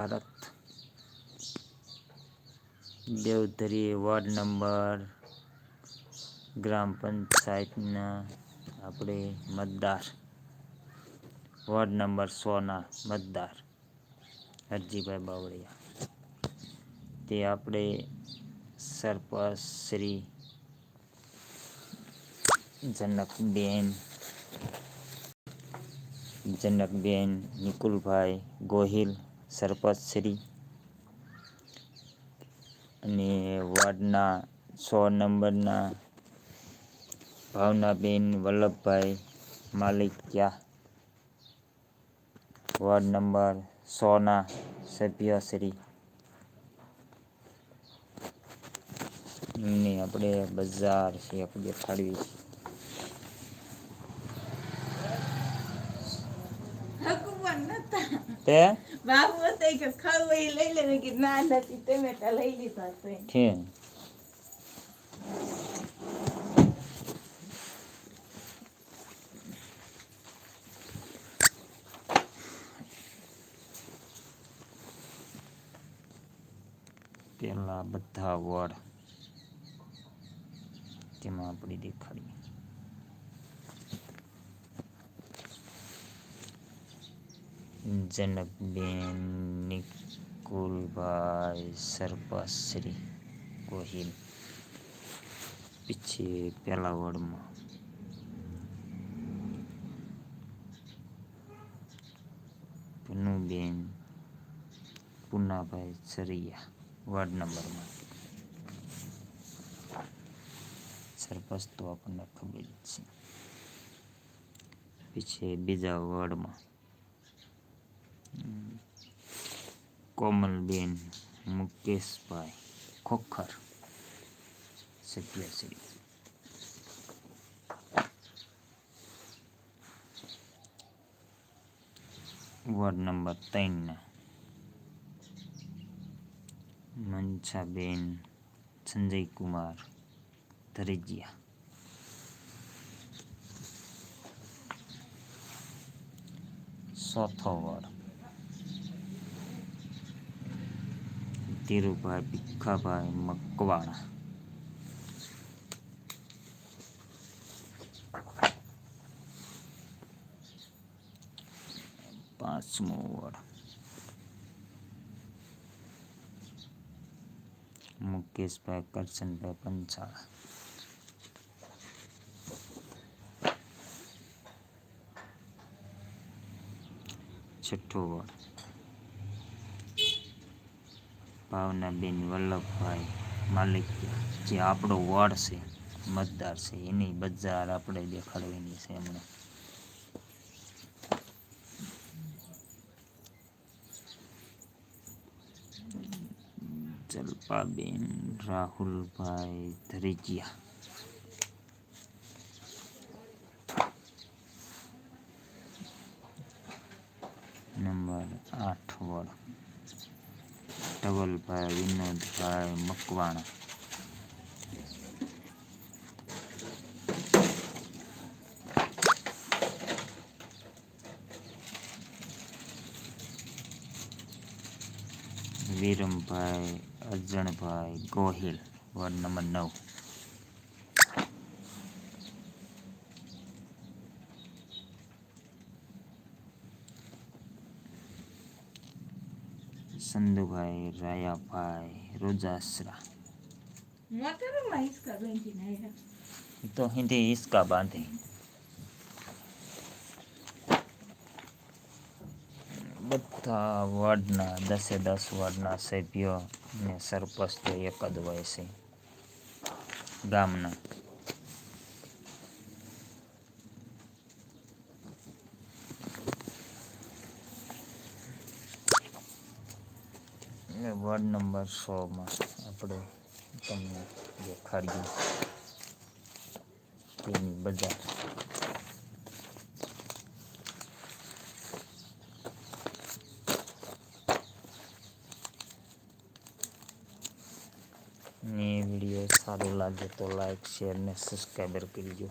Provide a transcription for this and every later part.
Bharat. Devdhari ward number, ગ્રામ પંચાયતના આપણે મતદાર. વોર્ડ નંબર સોના, મતદાર. હરજીભાઈ બાવળિયા. તે આપણે સરપંચ શ્રી જનકબેન જનકબેન નિકુલભાઈ ગોહિલ સરપંચ શ્રી અને વોર્ડના સો નંબરના ભાવનાબેન વલ્લભભાઈ માલિકિયા. વોર્ડ નંબર સોના સભ્યશ્રી એમને આપણે બજાર છે, આપણે દેખાડવી છે. તે? કે ખાવું એ લઈ ના નથી ટમેટા લઈ લીધા છે. છે પેલા બધા વડ. તેમાં આપણી દેખાડીએ જનકબેન નિકુલભાઈ સરપાશ્રી શ્રી ગોહિલ પીછે પેલા વોર્ડમાં પુનુબેન પુનાભાઈ સરિયા વોર્ડ નંબરમાં સરપંચ તો આપણને ખબર જ છે પીછે બીજા વોર્ડમાં કોમલબેન મુકેશભાઈ ખોખર સત્યાશ્રી વોર્ડ નંબર ત્રણના. મનસાબેન સંજયકુમાર ધરેજિયા. ચોથો વોર્ડ. ધીરુભાઈ ભીખાભાઈ મકવાણા પાંચમો વોર્ડ મુકેશભાઈ કરશનભાઈ પંચાળા છઠ્ઠો વોર્ડ ભાવનાબેન વલ્લભભાઈ માલિકિયા જે આપણો વોર્ડ છે, મતદાર છે, એની બજાર આપણે દેખાડવાની છે એમણે. જલ્પાબેન, રાહુલભાઈ ધરીજિયા. નંબર આઠ વોર્ડ ધવલભાઈ વિનોદભાઈ મકવાણા વિરમભાઈ અજણભાઈ ગોહિલ વોર્ડ નંબર નવ સંધુભાઈ રાયાભાઈ રોજાસરા. તો હિન્દી હિસકા બાંધે. બધા વોર્ડના દસે દસ વોર્ડના સભ્યો ને સરપંચ તો એક જ હોય છે. ગામના. વોર્ડ નંબર સોમાં આપણે તમને દેખાડીએ. તેની બજાર. ને વીડિયો સારો લાગે તો લાઈક શેર ને સબસ્ક્રાઈબર કરજો.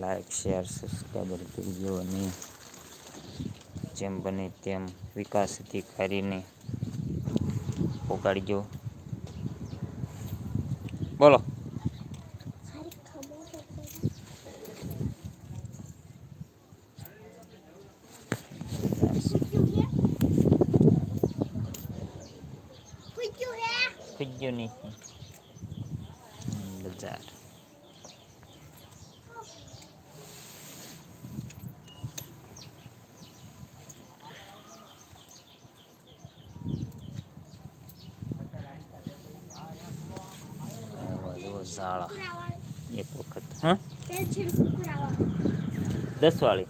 લાઈક શેર સબસ્ક્રાઈબર કરજો અને જેમ બને તેમ વિકાસ અધિકારીને પોગાડજો બોલો ખુજ્જો નહીં બજાર આવા જુઓ ઝાડા. એક વખત હા? દસ વાળી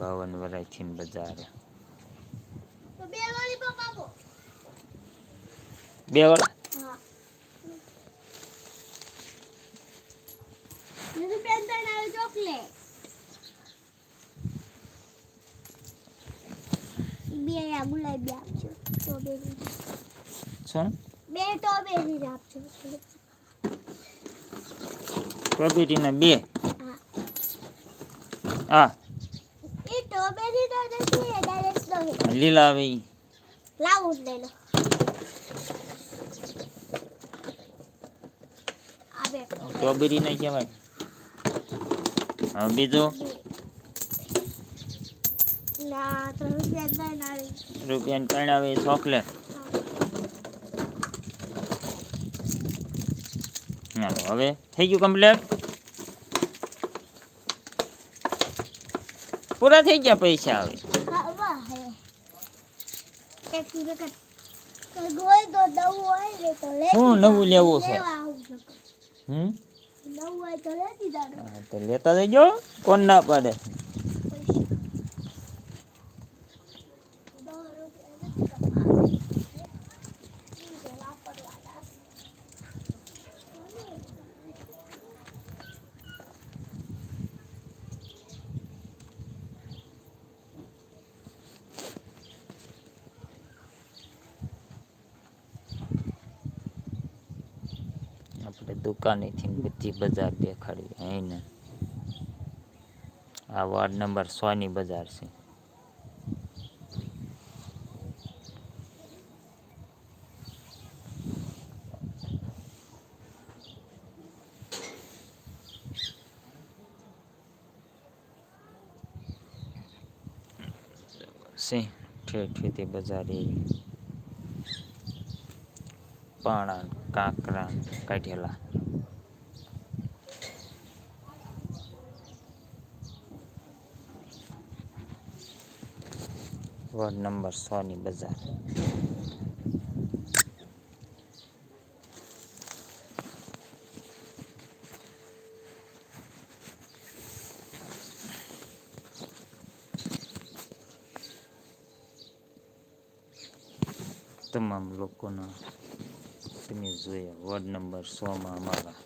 બાવન વરાયથી બજાર. બે વાળા ચોકલેટ બે ગુલાબી આપજો. સ્ટ્રોબેરી શું? બે સ્ટ્રોબેરી આપજો. સ્ટ્રોબેરીના બે. હા. હા. એ સ્ટ્રોબેરી તો નથી એ ડાયરેક્ટ સ્ટ્રોબેરી લીલા આવે લાવું જ લઈ લો. સ્ટ્રોબેરી નહીં કહેવાય. બીજું? રૂપિયા ત્રણ આવે ચોકલેટ. હવે થઈ ગયું કમ્પ્લેટ પૂરા થઈ ગયા પૈસા હવે? હા નવું લેવું છે? હમ? તો લેતા જજો કોણ ના પાડે દસ રૂપિયા નથી કપાતા. વાપરવાના. આપણે દુકાનેથી બધી બજાર દેખાડી અહીં આ વોર્ડ નંબર સોની બજાર છે. છે. ઠેઠ ઠેઠી બજાર એવી. પાણા કાંકરા કાઢેલા. વોર્ડ નંબર સો ની બજાર. તમામ લોકોના તમે જોયા વોર્ડ નંબર સોમાં અમારા.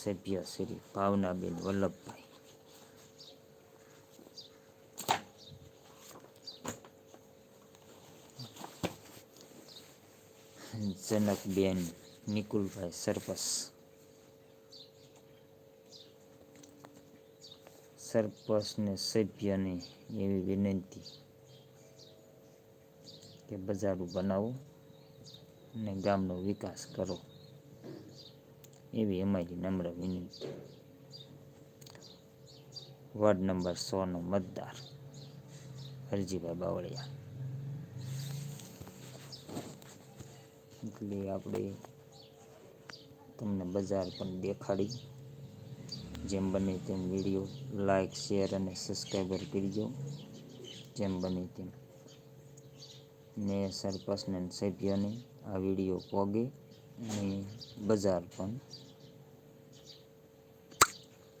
સભ્ય શ્રી ભાવનાબેન વલ્લભભાઈ. જનકબેન નિકુલભાઈ સરપસ. સરપંચને સભ્યને એવી વિનંતી કે બજારું બનાવો અને ગામનો વિકાસ કરો. એવી અમારી નમ્ર વિનંતી. વોર્ડ નંબર સોનો મતદાર હરજીભાઈ બાવળિયા. એટલે આપણે તમને બજાર પણ દેખાડી. જેમ બને તેમ વીડિયો લાઈક, શેર અને સબસ્ક્રાઈબર કરજો. જેમ બને તેમ ને સરપંચને સભ્યોને આ વીડિયો પોગે અને બજાર પણ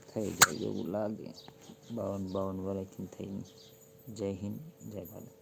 થઈ જાય એવું લાગે. બાવન બાવન વર્ષથી થઈને જય હિન્દ, જય ભારત.